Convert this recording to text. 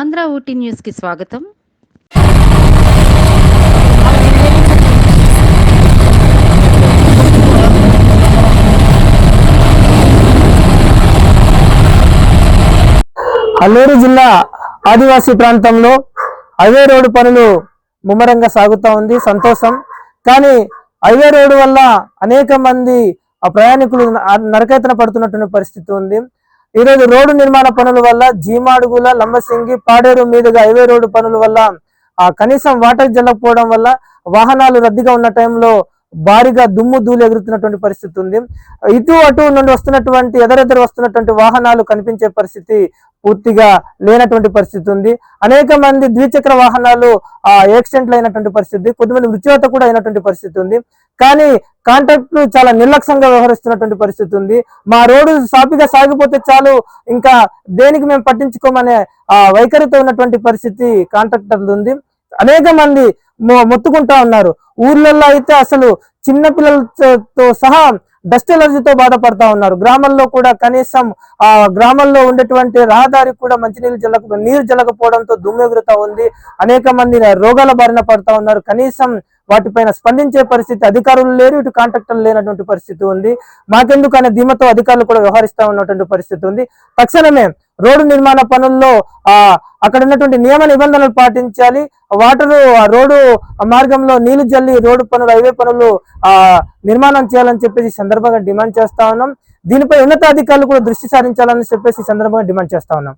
ఆంధ్ర ఊటీ న్యూస్కి స్వాగతం. అల్లూరు జిల్లా ఆదివాసీ ప్రాంతంలో హైవే రోడ్డు పనులు ముమ్మరంగా సాగుతూ ఉంది. సంతోషం. కానీ హైవే రోడ్డు వల్ల అనేక మంది ఆ ప్రయాణికులు నరకేతన పడుతున్నటువంటి పరిస్థితి ఉంది. ఈరోజు రోడ్డు నిర్మాణ పనుల వల్ల జీమాడుగుల లంబసింగి పాడేరు మీదుగా హైవే రోడ్డు పనుల వల్ల ఆ కనీసం వాటర్ జల్లకపోవడం వల్ల వాహనాలు రద్దీగా ఉన్న టైంలో భారీగా దుమ్ము ధూళి ఎగురుతున్నటువంటి పరిస్థితి ఉంది. ఇటు అటు నుండి వస్తున్నటువంటి ఎదరెదరు వస్తున్నటువంటి వాహనాలు కనిపించే పరిస్థితి పూర్తిగా లేనటువంటి పరిస్థితి ఉంది. అనేక మంది ద్విచక్ర వాహనాలు యాక్సిడెంట్లు అయినటువంటి పరిస్థితి కొద్దిమంది మృత్యువత కూడా అయినటువంటి పరిస్థితి ఉంది. కానీ కాంట్రాక్టులు చాలా నిర్లక్ష్యంగా వ్యవహరిస్తున్నటువంటి పరిస్థితి ఉంది. మా రోడ్డు సాఫీగా సాగిపోతే చాలు ఇంకా దేనికి మేము పట్టించుకోమనే ఆ వైఖరితో ఉన్నటువంటి పరిస్థితి కాంట్రాక్టర్లు ఉంది. అనేక మంది మొ- మొత్తుకుంటా ఉన్నారు. ఊర్లలో అయితే అసలు చిన్నపిల్లలతో సహా డస్ట్ ఎలర్జీతో బాధపడతా ఉన్నారు. గ్రామంలో కూడా కనీసం ఆ గ్రామంలో ఉండేటువంటి రహదారికి కూడా మంచినీళ్ళు జల్లక నీరు జల్లకపోవడంతో దుమ్మెగురుతా ఉంది. అనేక మంది రోగాల బారిన పడతా ఉన్నారు. కనీసం వాటిపైన స్పందించే పరిస్థితి అధికారులు లేరు. ఇటు కాంట్రాక్టర్లు లేనటువంటి పరిస్థితి ఉంది. మాకెందుకు అనే ధీమతో అధికారులు కూడా వ్యవహరిస్తా ఉన్నటువంటి పరిస్థితి ఉంది. తక్షణమే రోడ్డు నిర్మాణ పనుల్లో ఆ అక్కడ ఉన్నటువంటి నియమ నిబంధనలు పాటించాలి. వాటర్ ఆ రోడ్డు మార్గంలో నీళ్ళు జల్లి రోడ్డు పనులు హైవే పనులు ఆ నిర్మాణం చేయాలని చెప్పేసి సందర్భంగా డిమాండ్ చేస్తా ఉన్నాం. దీనిపై ఉన్నతాధికారులు కూడా దృష్టి సారించాలని చెప్పేసి సందర్భంగా డిమాండ్ చేస్తా ఉన్నాం.